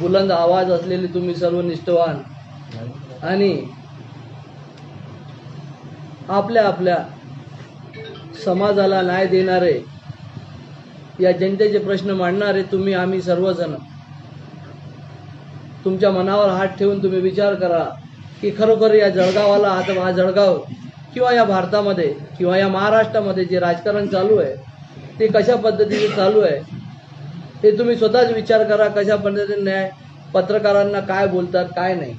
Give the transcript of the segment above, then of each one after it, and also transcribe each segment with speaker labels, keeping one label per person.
Speaker 1: बुलंद आवाज असलेले तुम्ही सर्व निष्ठवान. आणि आपल्या आपल्या समाजाला न्याय देणारे या जनतेचे प्रश्न मांडणारे तुम्ही आम्ही सर्वजण. तुमच्या मनावर हात ठेवून तुम्ही विचार करा की खरोखर या जळगावाला आता हा जळगाव किंवा या भारतामध्ये किंवा या महाराष्ट्रामध्ये जे राजकारण चालू आहे ते कशा पद्धतीने चालू आहे ते तुम्ही स्वतःच विचार करा कशा पद्धतीने न्याय पत्रकारांना काय बोलतात काय नाही.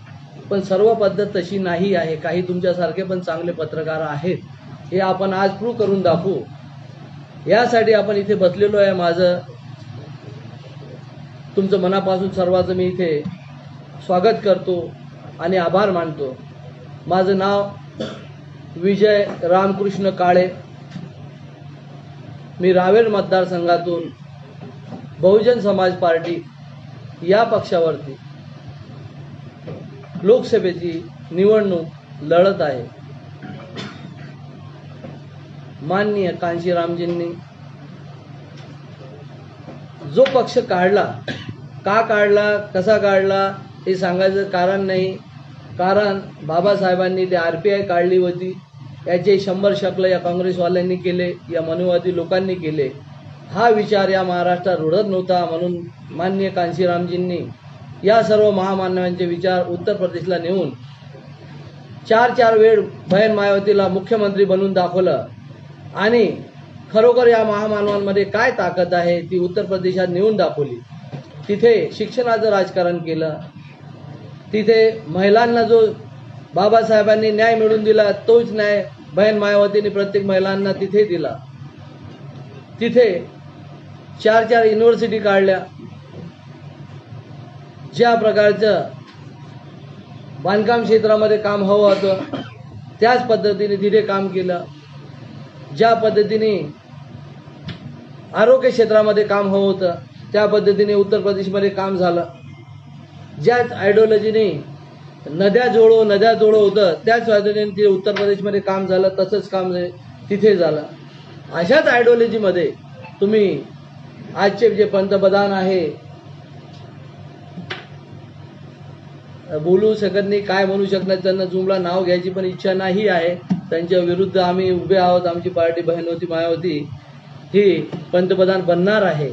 Speaker 1: पण सर्व पद्धत तशी नाही आहे. काही तुमच्यासारखे पण चांगले पत्रकार आहेत. हे आपण आज प्रूव्ह करून दाखवू. यासाठी आपण इथे बसलेलो आहे माझं. तुमचं मनापासून सर्वांचं मी इथे स्वागत करतो आणि आभार मानतो. माझं नाव विजय रामकृष्ण काळे. मी रावेर मतदारसंघातून बहुजन समाज पार्टी या पक्षावरती लोकसभेची निवडणूक लढत आहे. माननीय कांशीरामजींनी जो पक्ष काढला का काढला कसा काढला हे सांगायचं कारण नाही. कारण बाबासाहेबांनी ते आर पी आय काढली होती. याचे शंभर शकलं या काँग्रेसवाल्यांनी केले या मनुवादी लोकांनी केले. हा विचार या महाराष्ट्रात रुढत नव्हता म्हणून मान्य कांशीरामजींनी या सर्व महामानवांचे विचार उत्तर प्रदेशला नेऊन चार चार वेळ बहन मायावतीला मुख्यमंत्री बनवून दाखवलं. आणि खरोखर या महामानवांमध्ये काय ताकद आहे ती उत्तर प्रदेशात नेऊन दाखवली. तिथे शिक्षणाचं राजकारण केलं. तिथे महिलांना जो बाबासाहेबांनी न्याय मिळवून दिला तोच न्याय बहन मायावतीने प्रत्येक महिलांना तिथे दिला. तिथे चार चार युनिव्हर्सिटी काढल्या. ज्या प्रकारचं बांधकाम क्षेत्रामध्ये काम हवं होतं त्याच पद्धतीने तिथे काम केलं. ज्या पद्धतीने आरोग्य क्षेत्रामध्ये काम हवं होतं त्या पद्धतीने उत्तर प्रदेशमध्ये काम झालं. ज्याच आयडिओलॉजीने नद्या जोडो नद्या जोडो होतं त्याच पद्धतीने ते उत्तर प्रदेशमध्ये काम झालं तसंच काम तिथे झालं. अशाच आयडिओलॉजीमध्ये तुम्ही आजचे जे पंतप्रधान आहे बोलू शकत नाही काय म्हणू शकणार त्यांना जुमला नाव घ्यायची पण इच्छा नाही आहे. त्यांच्या विरुद्ध आम्ही उभे आहोत आमची पार्टी बहिणवती मायावती ही पंतप्रधान बनणार आहे.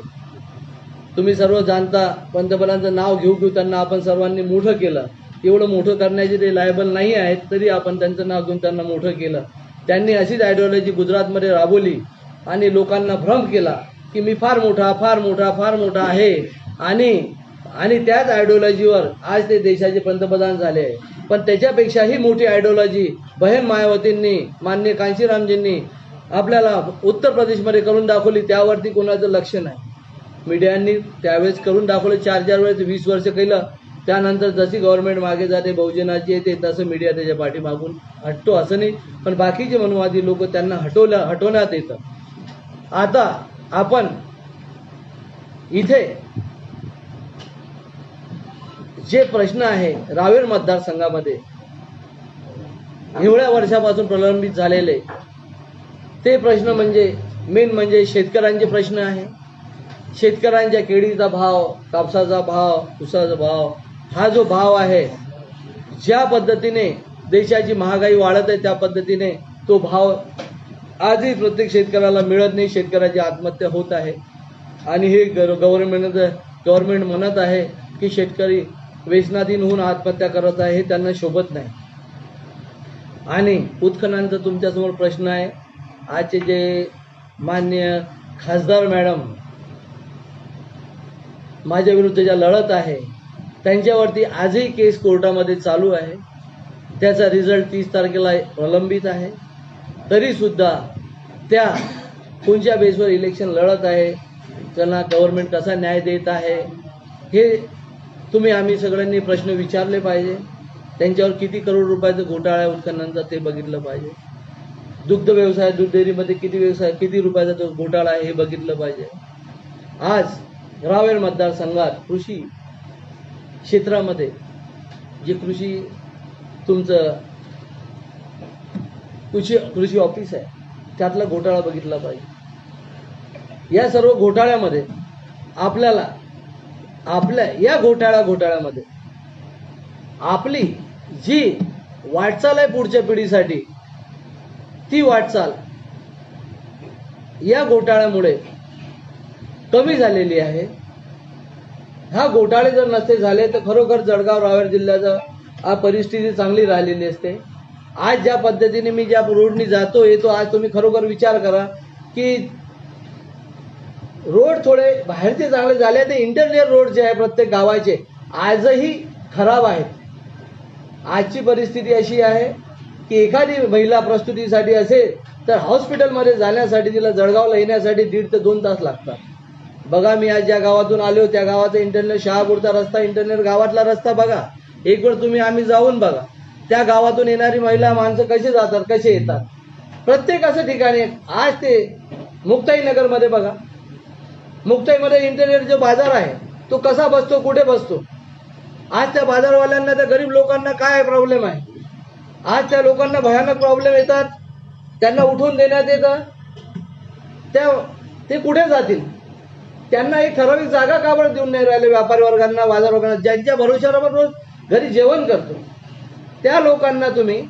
Speaker 1: तुम्ही सर्व जाणता पंतप्रधानांचं नाव घेऊ घेऊ त्यांना आपण सर्वांनी मोठं केलं. एवढं मोठं करण्याचे ते लायबल नाही आहेत तरी आपण त्यांचं नाव घेऊन त्यांना मोठं केलं. त्यांनी अशीच आयडिओलॉजी गुजरातमध्ये राबवली आणि लोकांना भ्रम केला. की मी फार मोठा फार मोठा फार मोठा आहे. आणि आणि त्याच आयडिओलॉजीवर आज ते देशाचे पंतप्रधान झाले आहे. पण त्याच्यापेक्षाही मोठी आयडिओलॉजी बहन मायावतींनी मान्य कांशीरामजींनी आपल्याला उत्तर प्रदेशमध्ये करून दाखवली त्यावरती कोणाचं लक्ष नाही. मीडियांनी त्यावेळेस करून दाखवलं चार चार वेळेस वीस वर्ष केलं. त्यानंतर जशी गव्हर्नमेंट मागे जाते बहुजनाची येते तसं मीडिया त्याच्या पाठीमागून हटतो असं नाही. पण बाकीचे मनुवादी लोक त्यांना हटवल्या हटवण्यात येतं. आता आपण इथे जे प्रश्न आहे रावेर मतदारसंघामध्ये एवढ्या वर्षापासून प्रलंबित झालेले ते प्रश्न म्हणजे मेन म्हणजे शेतकऱ्यांचे प्रश्न आहे. शेतकऱ्यांच्या केळीचा भाव कापसाचा भाव उसाचा भाव हा जो भाव आहे ज्या पद्धतीने देशाची महागाई वाढत आहे त्या पद्धतीने तो भाव आजही प्रत्येक शेतकऱ्याला मिळत नाही शेतकऱ्याची आत्महत्या होत आहे. आणि हे गव्हर्नमेंट गव्हर्नमेंट म्हणत आहे की शेतकरी व्यसनाधीन होऊन आत्महत्या करत आहे हे त्यांना शोभत नाही. आणि उत्खननाचा तुमच्यासमोर प्रश्न आहे. आजचे जे मान्य खासदार मॅडम माझ्या विरुद्ध ज्या लढत आहे त्यांच्यावरती आजही केस कोर्टामध्ये चालू आहे. त्याचा रिझल्ट तीस तारखेला प्रलंबित आहे. तरीसुद्धा त्या कोणत्या बेसवर इलेक्शन लढत आहे त्यांना गव्हर्नमेंट कसा न्याय देत आहे हे तुम्ही आम्ही सगळ्यांनी प्रश्न विचारले पाहिजे. त्यांच्यावर किती करोड रुपयाचं घोटाळा आहे उत्खननाचा ते बघितलं पाहिजे. दुग्ध व्यवसाय दूध डेअरीमध्ये किती व्यवसाय किती रुपयाचा तो घोटाळा आहे हे बघितलं पाहिजे. आज रावेर मतदारसंघात कृषी क्षेत्रामध्ये जे कृषी तुमचं कृषी कृषी ऑफिस आहे त्यातला घोटाळा बघितला पाहिजे. या सर्व घोटाळ्यामध्ये आपल्याला आपल्या या घोटाळा घोटाळ्यामध्ये आपली जी वाटचाल आहे पुढच्या पिढीसाठी ती वाटचाल या घोटाळ्यामुळे कमी झालेली आहे. हा घोटाळे जर नसते झाले तर खरोखर जळगाव रावेर जिल्ह्याचा हा परिस्थिती चांगली राहिलेली असते. आज ज्या पद्धतीने मी ज्या रोडनी जातो तो आज तुम्ही खरोखर विचार करा की रोड थोडे बाहेरचे चांगले झाले ते इंटरनल रोड जे आहे प्रत्येक गावाचे आजही खराब आहेत. आजची परिस्थिती अशी आहे की एखादी महिला प्रस्तुतीसाठी असेल तर हॉस्पिटलमध्ये जाण्यासाठी तिला जळगावला येण्यासाठी दीड ते दोन तास लागतात. बघा मी आज ज्या गावातून आलो त्या गावाचा इंटरनेट शहापूरचा रस्ता इंटरनेट गावातला रस्ता बघा. एक वेळ तुम्ही आम्ही जाऊन बघा. त्या गावातून येणारी महिला माणसं कसे जातात कसे येतात? प्रत्येक असं ठिकाणी आज ते मुक्ताईनगरमध्ये बघा. मुक्ताईमध्ये इंटरनेट जो बाजार आहे तो कसा बसतो कुठे बसतो? आज त्या बाजारवाल्यांना त्या गरीब लोकांना काय प्रॉब्लेम आहे? आज त्या लोकांना भयानक प्रॉब्लेम येतात. त्यांना उठून देण्यात येतं. त्या ते कुठे जातील? त्यांना एक ठराविक जागा का बरं देऊन नाही राहिले? व्यापारी वर्गांना बाजार वर्गांना ज्यांच्या भरोश्यावर आपण रोज घरी जेवण करतो. त्या लोकांना तुम्ही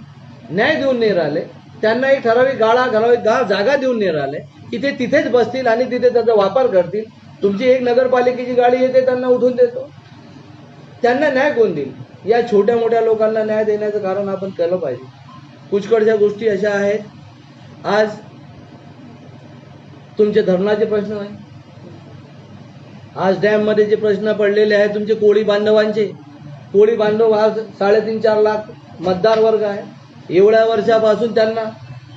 Speaker 1: न्याय देऊन नाही राहिले. त्यांना एक ठराविक गाळा ठराविक गा जागा देऊन नाही राहिले. की ते तिथेच बसतील आणि तिथे त्याचा वापर करतील. तुमची एक नगरपालिकेची गाडी येते त्यांना उठून देतो. त्यांना न्याय कोण देईल? या छोट्या मोठ्या लोकांना न्याय देण्याचं कारण आपण केलं पाहिजे. पुष्कळच्या गोष्टी अशा आहेत. आज तुमचे धरणाचे प्रश्न आहे आज डॅममध्ये जे प्रश्न पडलेले आहेत तुमचे कोळी बांधवांचे. कोळी बांधव आज साडेतीन चार लाख मतदार वर्ग आहे. एवढ्या वर्षापासून त्यांना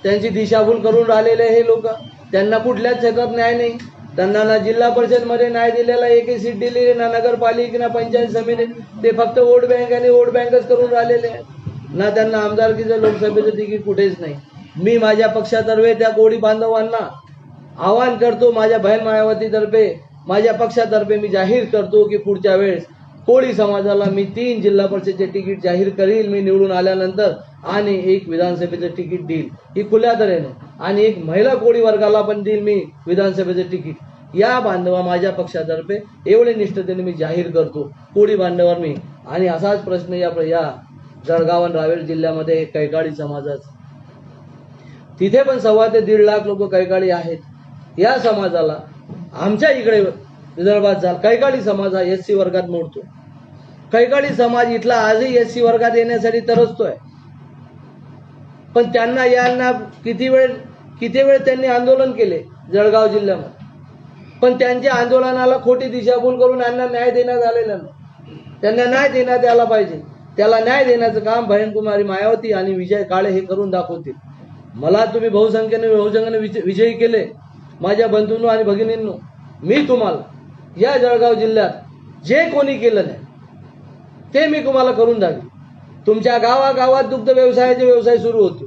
Speaker 1: त्यांची दिशाभूल करून राहिलेले हे लोक त्यांना कुठल्याच क्षेत्रात न्याय नाही. त्यांना ना जिल्हा परिषदमध्ये न्याय दिलेला एकही सीट दिली ना नगरपालिका ना पंचायत समिती. ते फक्त वोट बँक आणि वोट बँकच करून राहिलेले आहेत. ना त्यांना आमदारकीचं लोकसभेचं तिकीट कुठेच नाही. मी माझ्या पक्षातर्फे त्या कोळी बांधवांना आवाहन करतो माझ्या बहीण मायावतीतर्फे माझ्या पक्षातर्फे मी जाहीर करतो की पुढच्या वेळेस कोळी समाजाला मी तीन जिल्हा परिषदेचे तिकीट जाहीर करील मी निवडून आल्यानंतर आणि एक विधानसभेचं तिकीट देईल. ही खुल्या तऱ्हेने. आणि एक महिला कोळी वर्गाला पण देईल मी विधानसभेचं तिकीट. या बांधवा माझ्या पक्षातर्फे एवढे निष्ठतेने मी जाहीर करतो. कोळी बांधवांवर मी. आणि असाच प्रश्न या या जळगाव आणि रावेर जिल्ह्यामध्ये कैकाडी समाजाचा तिथे पण सव्वा ते दीड लाख लोक कैकाडी आहेत. या समाजाला आमच्या इकडे विदर्भात झाला. कैकाडी समाज हा एस सी वर्गात मोडतो कैकाडी समाज इथला आजही एस सी वर्गात येण्यासाठी तरसतोय. पण त्यांना यांना किती वेळ किती वेळ त्यांनी आंदोलन केले जळगाव जिल्ह्यामध्ये? पण त्यांच्या आंदोलनाला खोटी दिशाभूल करून यांना न्याय देण्यात आलेला नाही. त्यांना न्याय देण्यात आला पाहिजे. त्याला न्याय देण्याचं काम भयंकुमारी मायावती आणि विजय काळे हे करून दाखवतील. मला तुम्ही बहुसंख्येने बहुसंख्येने विजयी केले. माझ्या बंधूंनो आणि भगिनींनो मी तुम्हाला या जळगाव जिल्ह्यात जे कोणी केलं नाही ते मी तुम्हाला करून द्यावे तुमच्या गावागावात दुग्ध व्यवसायाचे व्यवसाय सुरू होते.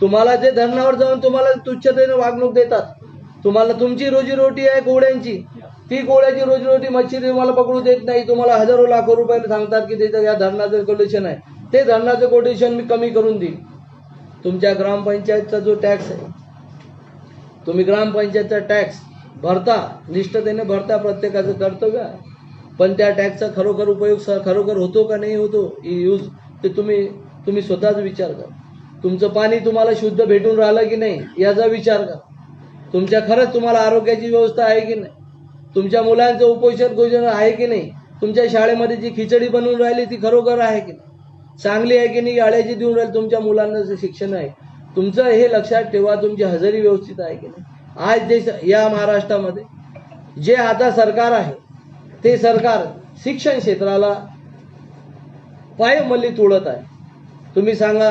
Speaker 1: तुम्हाला जे धरणावर जाऊन तुम्हाला तुच्छतेने वागणूक देतात तुम्हाला तुमची रोजीरोटी आहे कोळ्यांची ती कोळ्याची रोजीरोटी मच्छी तुम्हाला पकडू देत नाही तुम्हाला हजारो लाखो रुपयाला सांगतात की त्याचं या धरणाचं कोटेशन आहे. ते धरणाचं कोटेशन मी कमी करून देईन. तुमच्या ग्रामपंचायतचा जो टॅक्स आहे तुम्ही ग्रामपंचायतचा टॅक्स भरता निष्ठतेने भरता प्रत्येकाचं कर्तव्य आहे. पण त्या टॅक्सचा खरोखर उपयोग स- खरोखर होतो का नाही होतो यूज ते तुम्ही तुम्ही स्वतःच विचार करा. तुमचं पाणी तुम्हाला शुद्ध भेटून राहिलं की नाही याचा विचार करा. तुमच्या खरंच तुम्हाला आरोग्याची व्यवस्था आहे की नाही? तुमच्या मुलांचं उपोषण भोजन आहे की नाही? तुमच्या शाळेमध्ये जी खिचडी बनवून राहिली ती खरोखर आहे की नाही? चांगली आहे की नाही गाड्याची देऊन राहिली तुमच्या मुलांना जे शिक्षण आहे. तुमचं हे लक्षात ठेवा तुमची हजेरी व्यवस्थित आहे की नाही? आज देश या महाराष्ट्रामध्ये जे आता सरकार आहे ते सरकार शिक्षण क्षेत्राला पायमल्ली तोडत आहे. तुम्ही सांगा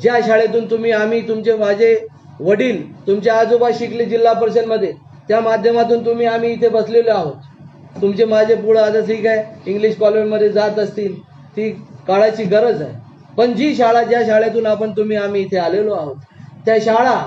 Speaker 1: ज्या शाळेतून तुम्ही आम्ही तुमचे माझे वडील तुमचे आजोबा शिकले जिल्हा परिषदमध्ये त्या माध्यमातून तुम्ही आम्ही इथे बसलेलो आहोत. तुमचे माझे पुढं आता ठीक आहे इंग्लिश कॉलेजमध्ये जात असतील ती काळाची गरज आहे. पण जी शाळा ज्या शाळेतून आपण तुम्ही आम्ही इथे आलेलो आहोत त्या शाळा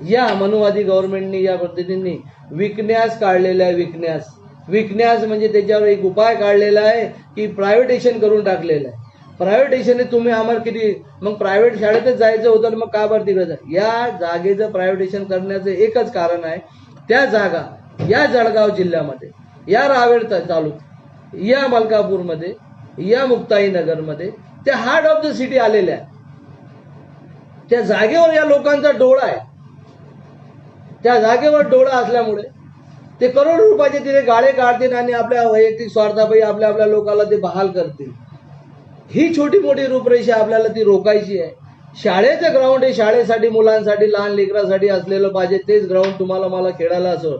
Speaker 1: या मनुवादी गव्हर्नमेंटनी या पद्धतींनी विकण्यास काढलेल्या आहे विकण्यास विकण्यास म्हणजे त्याच्यावर एक उपाय काढलेला आहे की प्रायव्हेटेशन करून टाकलेलं आहे. प्रायव्हेटेशनने तुम्ही आम्हाला किती मग प्रायव्हेट शाळेतच जायचं होतं तर मग का बरं तिकडे या जागेचं प्रायव्हेटेशन करण्याचं एकच कारण आहे. त्या जागा या जळगाव जिल्ह्यामध्ये या रावेर तालुक्यात या मलकापूरमध्ये या मुक्ताईनगरमध्ये त्या हार्ट ऑफ द सिटी आलेल्या आहे त्या जागेवर या लोकांचा डोळा आहे. त्या जागेवर डोळा असल्यामुळे ते करोड रुपयाचे तिथे गाळे काढतील आणि आपल्या वैयक्तिक स्वार्थापायी आपल्या आपल्या लोकांना ते बहाल करतील. ही छोटी मोठी रूपरेषा आपल्याला ती रोखायची आहे. शाळेचं ग्राउंड हे शाळेसाठी मुलांसाठी लहान लेकरासाठी असलेलं पाहिजे. तेच ग्राउंड तुम्हाला मला खेळायला असं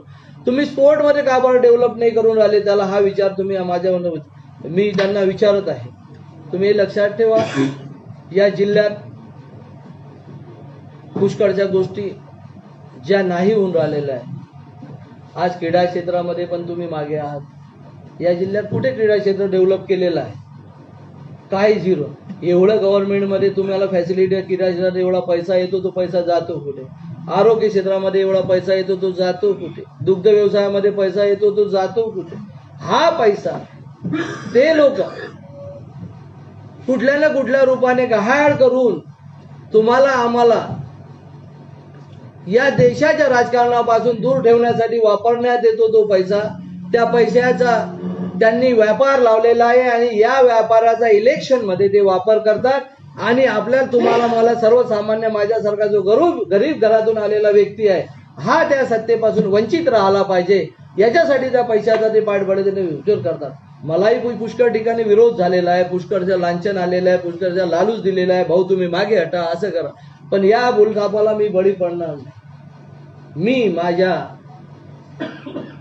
Speaker 1: तुम्ही स्पोर्टमध्ये का बरं डेव्हलप नाही करून राहिले? त्याला हा विचार तुम्ही माझ्या मी त्यांना विचारत आहे. तुम्ही लक्षात ठेवा. या जिल्ह्यात पुष्कळच्या गोष्टी ज्या नाही होऊन राहिलेल्या आहे आज क्रीडा क्षेत्रामध्ये पण तुम्ही मागे आहात. या जिल्ह्यात कुठे क्रीडा क्षेत्र डेव्हलप केलेलं आहे? काय झिरो? एवढं गव्हर्नमेंटमध्ये तुम्हाला फॅसिलिटी क्रीडा क्षेत्रात एवढा पैसा येतो तो पैसा जातो कुठे? आरोग्य क्षेत्रामध्ये एवढा पैसा येतो तो जातो कुठे? दुग्ध व्यवसायामध्ये पैसा येतो तो जातो कुठे? हा पैसा ते लोक कुठल्या ना कुठल्या रूपाने गहाळ करून तुम्हाला आम्हाला या देशाच्या राजकारणापासून दूर ठेवण्यासाठी वापरण्यात येतो तो पैसा. त्या पैशाचा त्यांनी व्यापार लावलेला आहे आणि या व्यापाराचा इलेक्शनमध्ये ते वापर करतात. आणि आपल्या तुम्हाला मला सर्वसामान्य माझ्यासारखा जो गरीब गरीब घरातून आलेला व्यक्ती आहे हा त्या सत्तेपासून वंचित राहिला पाहिजे. याच्यासाठी त्या पैशाचा ते पाठबळीने विरोध करतात. मलाही पुष्कळ ठिकाणी विरोध झालेला आहे. पुष्कळचं लांछन आलेलं आहे. पुष्कळचा लालूच दिलेला आहे. भाऊ तुम्ही मागे हटा. असं करा. पण या बोलखापाला मी बळी पडणार नाही. मी माझ्या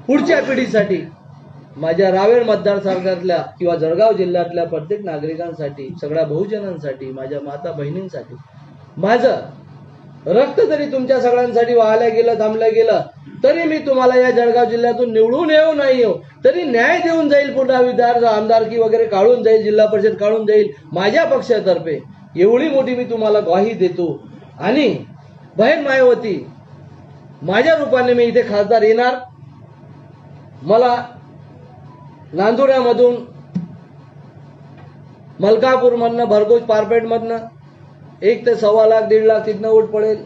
Speaker 1: पुढच्या पिढीसाठी माझ्या रावेर मतदारसंघातल्या किंवा जळगाव जिल्ह्यातल्या प्रत्येक नागरिकांसाठी सगळ्या बहुजनांसाठी माझ्या माता बहिणींसाठी माझं रक्त जरी तुमच्या सगळ्यांसाठी वाहायला गेलं थांबलं गेलं तरी मी तुम्हाला या जळगाव जिल्ह्यातून निवडून येऊ नाही येऊ तरी न्याय देऊन जाईल पुन्हा विधार आमदारकी वगैरे काढून जाईल जिल्हा परिषद काढून जाईल माझ्या पक्षातर्फे. एवढी मोठी मी तुम्हाला ग्वाही देतो. आणि बहीण मायावती माझ्या रूपाने मी इथे खासदार येणार. मला नांदुऱ्यामधून मलकापूरमधनं भरगोज पारपेटमधनं एक ते सव्वा लाख दीड लाख तिथनं वोट पडेल.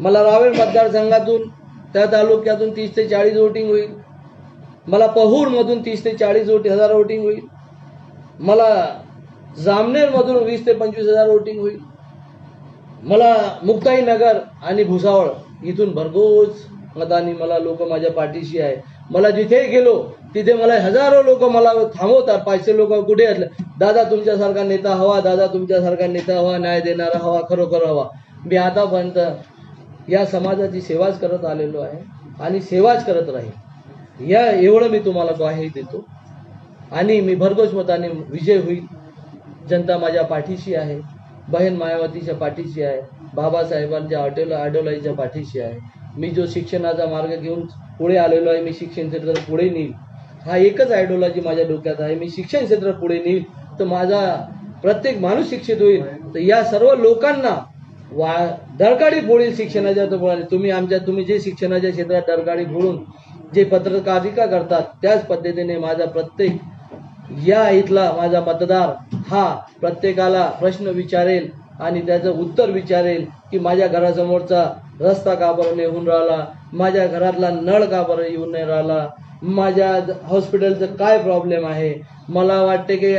Speaker 1: मला रावेर मतदारसंघातून त्या तालुक्यातून तीस ते चाळीस वोटिंग होईल. मला पहूरमधून तीस ते चाळीस वोट हजार वोटिंग होईल. मला जामनेरमधून वीस ते पंचवीस हजार वोटिंग होईल. मला मुक्ताईनगर आणि भुसावळ इथून भरघोस मतांनी मला लोक माझ्या पाठीशी आहे. मला जिथे गेलो तिथे मला हजारो लोक मला थांबवतात. पाचशे लोक कुठे असले? दादा तुमच्यासारखा नेता हवा दादा तुमच्यासारखा नेता हवा न्याय देणारा हवा खरोखर हवा. मी आतापर्यंत या समाजाची सेवाच करत आलेलो आहे आणि सेवाच करत राहील या एवढं मी तुम्हाला ग्वाही देतो. आणि मी भरघोस मताने विजय होईल. जनता माझ्या पाठीशी आहे. बहीण मायावतीच्या पाठीशी आहे. बाबासाहेबांच्या हॉटेल आडोलाईच्या पाठीशी आहे. मी जो शिक्षणाचा मार्ग घेऊन पुढे आलेलो आहे मी शिक्षण क्षेत्रात पुढे नेईल. हा एकच आयडिओलॉजी माझ्या डोक्यात आहे. मी शिक्षण क्षेत्रात पुढे नेईल तर माझा प्रत्येक माणूस शिक्षित होईल. तर या सर्व लोकांना वा दरकाडी फोडील शिक्षणाच्या तो तुम्ही आमच्या तुम्ही जे शिक्षणाच्या क्षेत्रात दरकाडी फोडून जे पत्रकारिता करतात त्याच पद्धतीने माझा प्रत्येक या इथला माझा मतदार हा प्रत्येकाला प्रश्न विचारेल आणि त्याचं उत्तर विचारेल की माझ्या घरासमोरचा रस्ता का बरं नाही होऊन राहिला? माझ्या घरातला नळ का बरं येऊन नाही राहिला? माझ्या हॉस्पिटलचं काय प्रॉब्लेम आहे? मला वाटते की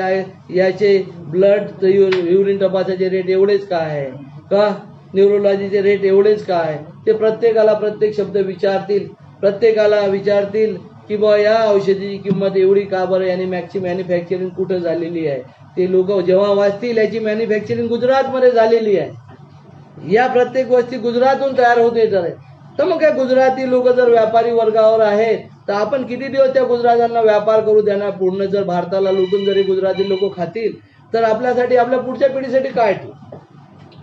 Speaker 1: याचे ब्लड युरिन तपासाचे रेट एवढेच का आहे? का? न्यूरोलॉजीचे रेट एवढेच का आहे? ते प्रत्येकाला प्रत्येक शब्द विचारतील. प्रत्येकाला विचारतील की बा या औषधीची किंमत एवढी का बरं? याने मॅक्सची मॅन्युफॅक्चरिंग कुठं झालेली आहे? ते लोक जेव्हा वाचतील याची मॅन्युफॅक्चरिंग गुजरातमध्ये झालेली आहे. या प्रत्येक गोष्टी गुजरातहून तयार होत येत आहे. तर मग काय गुजराती लोक जर व्यापारी वर्गावर आहेत तर आपण किती दिवस त्या गुजरातांना व्यापार करू? देणार पूर्ण जर भारताला लुटून जरी गुजराती लोक खातील तर आपल्यासाठी आपल्या पुढच्या पिढीसाठी काय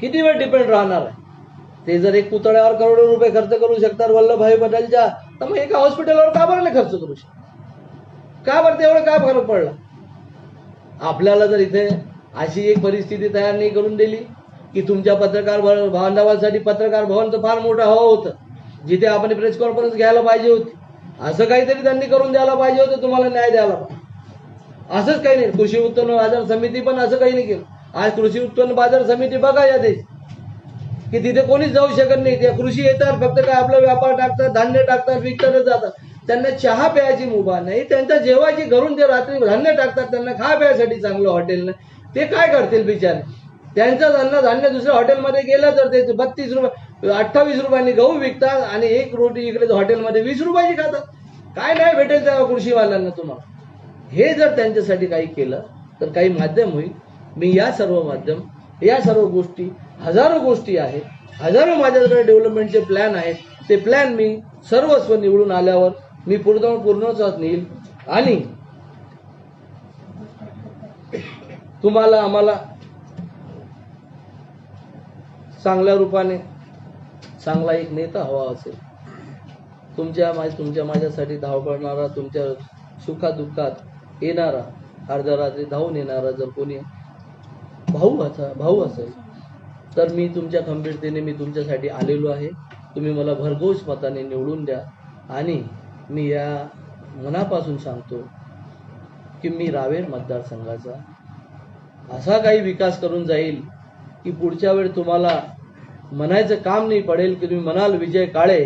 Speaker 1: किती वेळ डिपेंड राहणार आहे? ते जर एक पुतळ्यावर करोडो रुपये खर्च करू शकतात वल्लभभाई पटेलच्या तर मग एका हॉस्पिटलवर का बरं नाही खर्च करू शकत? का बरं तेवढं काय फरक पडला? आपल्याला जर इथे अशी एक परिस्थिती तयार नाही करून दिली की तुमच्या पत्रकार बांधवांसाठी पत्रकार भवन तर फार मोठं हवं होतं. जिथे आपण प्रेस कॉन्फरन्स घ्यायला पाहिजे होती. असं काहीतरी त्यांनी करून द्यायला पाहिजे होतं तुम्हाला न्याय द्यायला पाहिजे. असंच काही नाही. कृषी उत्पन्न बाजार समिती पण असं काही नाही केलं. आज कृषी उत्पन्न बाजार समिती बघा या देश. की तिथे कोणीच जाऊ शकत नाही. त्या कृषी येतात फक्त काय आपला व्यापार टाकतात धान्य टाकतात विकतातच जातात. त्यांना चहा प्यायची मुभा नाही. त्यांच्या जेवायची घरून ते रात्री धान्य टाकतात त्यांना खा प्यायसाठी चांगलं हॉटेल ते काय करतील बिचारे? त्यांचं अन्न धान्य दुसऱ्या हॉटेलमध्ये गेलं तर ते बत्तीस रुपये अठ्ठावीस रुपयांनी गहू विकतात आणि एक रोटी इकडे हॉटेलमध्ये वीस रुपयाची खातात. काय नाही भेटेल त्या कृषीवाल्यांना तुम्हाला. हे जर त्यांच्यासाठी काही केलं तर काही माध्यम होईल. मी या सर्व माध्यम या सर्व गोष्टी हजारो गोष्टी आहेत. हजारो माझ्याकडे डेव्हलपमेंटचे प्लॅन आहेत. ते प्लॅन मी सर्वस्व निवडून आल्यावर मी पूर्ण पूर्णच नेईल. आणि तुम्हाला आम्हाला चांगल्या रूपाने चांगला एक नेता हवा असेल. तुमच्या माझ्या तुमच्या माझ्यासाठी धाव करणारा तुमच्या सुखादुःखात येणारा अर्ध्या रात्री धावून येणारा जर कोणी भाऊ असा भाऊ असेल तर मी तुमच्या खंबीरतेने मी तुमच्यासाठी आलेलो आहे. तुम्ही मला भरघोस मताने निवडून द्या. आणि मी या मनापासून सांगतो की मी रावेर मतदारसंघाचा. असा काही विकास करून जाईल की पुढच्या वेळ तुम्हाला म्हणायचं काम नाही पडेल की तुम्ही म्हणाल विजय काळे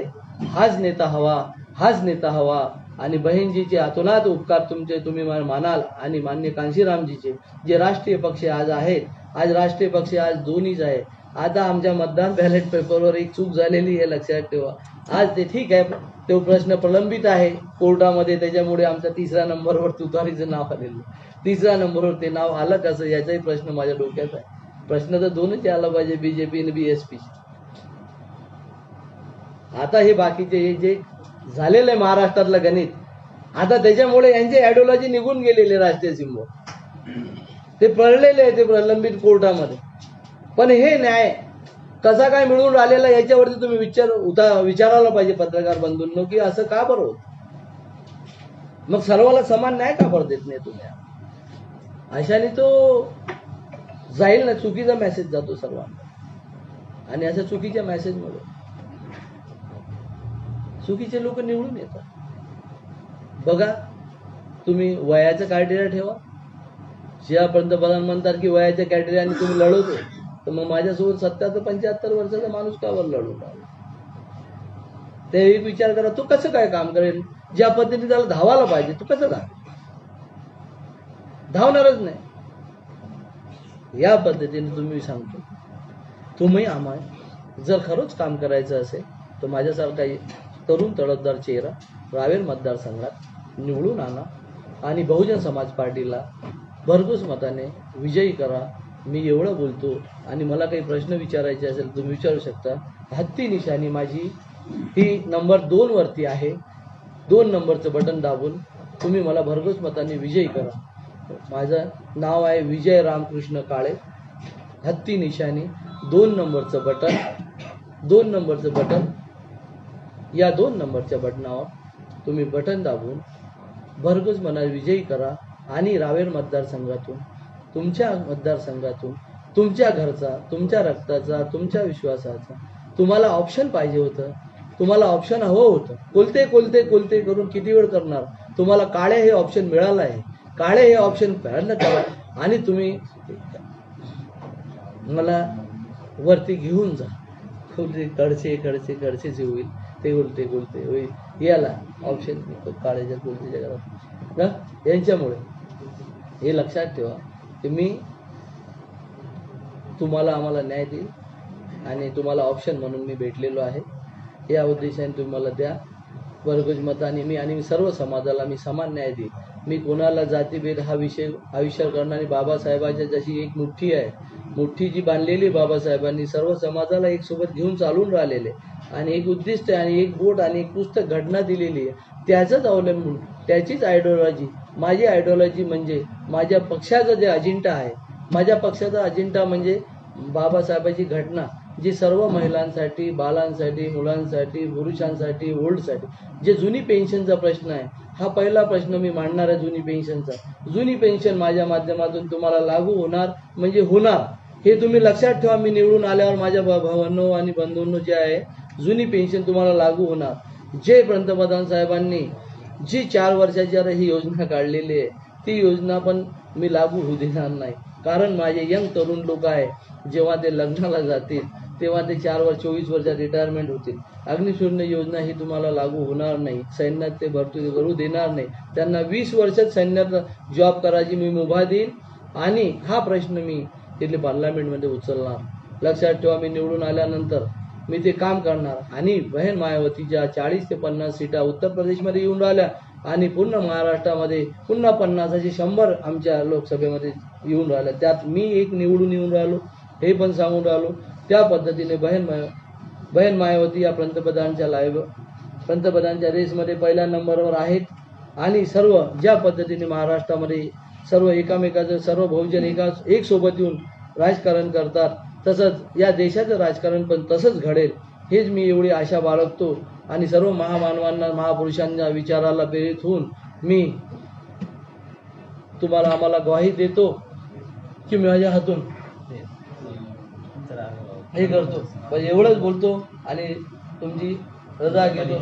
Speaker 1: हाच नेता हवा हाच नेता हवा. आणि बहीणजीचे अतोनात उपकार तुमचे तुम्ही मानाल. आणि मान्य कांशीरामजीचे जे राष्ट्रीय पक्ष आज आहेत आज राष्ट्रीय पक्ष आज दोन्हीच आहे. आता आमच्या मतदान बॅलेट पेपरवर एक चूक झालेली आहे लक्षात ठेवा. आज ते ठीक आहे तो प्रश्न प्रलंबित आहे कोर्टामध्ये त्याच्यामुळे आमचा तिसऱ्या नंबरवर तुतारीचं नाव आलेलं तिसऱ्या नंबरवर ते नाव आलं कसं याचाही प्रश्न माझ्या डोक्यात आहे. प्रश्न तर दोनच आला पाहिजे बीजेपी आणि बीएसपी आता हे बाकीचे हे जे झालेलं आहे महाराष्ट्रातलं गणित आता त्याच्यामुळे यांची आयडिओलॉजी निघून गेलेली राष्ट्रीय सिंह. ते पळलेले आहे ते प्रलंबित कोर्टामध्ये. पण हे न्याय कसा काय मिळून राहिलेला याच्यावरती तुम्ही विचार उता विचारायला पाहिजे पत्रकार बंधूंनो की असं का बरं होत? मग सर्वाला समान न्याय का बरं देत नाही तुम्ही? अशाने तो जाईल ना चुकीचा मेसेज जातो सर्वांना. आणि अशा चुकीच्या मेसेजमुळे चुकीचे लोक निवडून येतात. बघा तुम्ही वयाचं क्रायटेरिया ठेवा. ज्या पंतप्रधान म्हणतात की वयाच्या क्रायटेरियाने तुम्ही लढवतो. तर मग माझ्यासोबत सत्याहत्तर पंच्याहत्तर वर्षाचा माणूस का बरं लढून ते एक विचार करा तो कसं काय काम करेल? ज्या पद्धतीने त्याला धावायला पाहिजे तो कसं काय धावणारच नाही. या पद्धतीने तुम्ही सांगतो. तुम्ही आम्हाला जर खरंच काम करायचं असेल तर माझ्यासारखा एक तरुण तडफदार चेहरा रावेर मतदारसंघात निवडून आणा आणि बहुजन समाज पार्टीला भरघोस मताने विजयी करा. मी एवढं बोलतो आणि मला काही प्रश्न विचारायचे असेल तुम्ही विचारू शकता. हत्ती निशाणी माझी ही नंबर दोन वरती आहे. दोन नंबरचं बटन दाबून तुम्ही मला भरघोस मताने विजयी करा. माझं नाव आहे विजय रामकृष्ण काळे. हत्ती निशाणी दोन नंबरचं बटन दोन नंबरचं बटन. या दोन नंबरच्या बटनावर तुम्ही बटन दाबून भरघोस मनात विजयी करा. आणि रावेर मतदारसंघातून तुमच्या मतदारसंघातून तुमच्या घरचा तुमच्या रक्ताचा तुमच्या विश्वासाचा तुम्हाला ऑप्शन पाहिजे होतं. तुम्हाला ऑप्शन हवं होतं. कोलते कोलते कोलते करून किती वेळ करणार? तुम्हाला काळे हे ऑप्शन मिळालं आहे. काळे हे ऑप्शन प्रयत्न करा आणि तुम्ही मला वरती घेऊन जा. खोलते कडचे कडचे जे होईल ते उलटे गुलते होईल. याला ऑप्शन काळेच्या कोलतेच्या घरात. यांच्यामुळे. हे लक्षात ठेवा की मी तुम्हाला आम्हाला न्याय देईल आणि तुम्हाला ऑप्शन म्हणून मी भेटलेलो आहे. या उद्देशाने तुम्हाला द्या. वर्गज मताने मी आणि मी सर्व समाजाला मी समान न्याय देईल. मी कोणाला जातीभेद हा विषय आयुष्यात करणारी बाबासाहेबांच्या जशी एक मुठ्ठी आहे मुठ्ठी जी बांधलेली बाबासाहेबांनी सर्व समाजाला एक सोबत घेऊन चालून राहिलेले आणि एक उद्दिष्ट आणि एक बोट आणि एक पुस्तक घटना दिलेली आहे. त्याचंच अवलंबून त्याचीच आयडिओलॉजी माझी आयडिओलॉजी म्हणजे माझ्या पक्षाचा जे अजिंठा आहे माझ्या पक्षाचा अजिंठा म्हणजे बाबासाहेबाची घटना जी सर्व महिलांसाठी बालांसाठी मुलांसाठी पुरुषांसाठी ओल्डसाठी. जे जुनी पेन्शनचा प्रश्न आहे हा पहिला प्रश्न मी मांडणार आहे जुनी पेन्शनचा जुनी पेन्शन माझ्या माध्यमातून तुम्हाला लागू होणार म्हणजे होणार. हे तुम्ही लक्षात ठेवा मी निवडून आल्यावर माझ्या भावनो भावांनो आणि बंधूंनो जे आहे जुनी पेन्शन तुम्हाला लागू होणार. जे पंतप्रधान साहेबांनी. जी चार वर्षाची आता ही योजना काढलेली आहे ती योजना पण मी लागू होऊ देणार नाही. कारण माझे यंग तरुण लोक आहे जेव्हा ते लग्नाला जातील तेव्हा ते चार वर्ष चोवीस वर्षात रिटायरमेंट होतील. अग्निशून्य योजना ही तुम्हाला लागू होणार नाही. सैन्यात ते भरती करू देणार नाही. त्यांना वीस वर्षात सैन्यात जॉब करायची मी मुभा देईन आणि हा प्रश्न मी तिथले पार्लमेंटमध्ये उचलणार. लक्षात ठेवा मी निवडून आल्यानंतर मी ते काम करणार. आणि बहीण मायावतीच्या चाळीस ते पन्नास सीटा उत्तर प्रदेशमध्ये येऊन राहिल्या आणि पूर्ण महाराष्ट्रामध्ये पुन्हा पन्नासाचे शंभर आमच्या लोकसभेमध्ये येऊन राहिल्या. त्यात मी एक निवडून येऊन राहिलो हे पण सांगून राहिलो. त्या पद्धतीने बहीण माया बहीण मायावती या पंतप्रधानच्या लाईव्ह पंतप्रधानच्या रेसमध्ये पहिल्या नंबरवर आहेत. आणि सर्व ज्या पद्धतीने महाराष्ट्रामध्ये सर्व एकामेकाचं सर्व बहुजन एका एक सोबत येऊन राजकारण करतात तसंच या देशाचं राजकारण पण तसंच घडेल हेच मी एवढी आशा बाळगतो. आणि सर्व महामानवांना महापुरुषांच्या विचाराला प्रेरित होऊन मी तुम्हाला आम्हाला ग्वाही देतो की मी माझ्या हातून हे करतो. म्हणजे एवढंच बोलतो आणि तुमची रजा घेतो.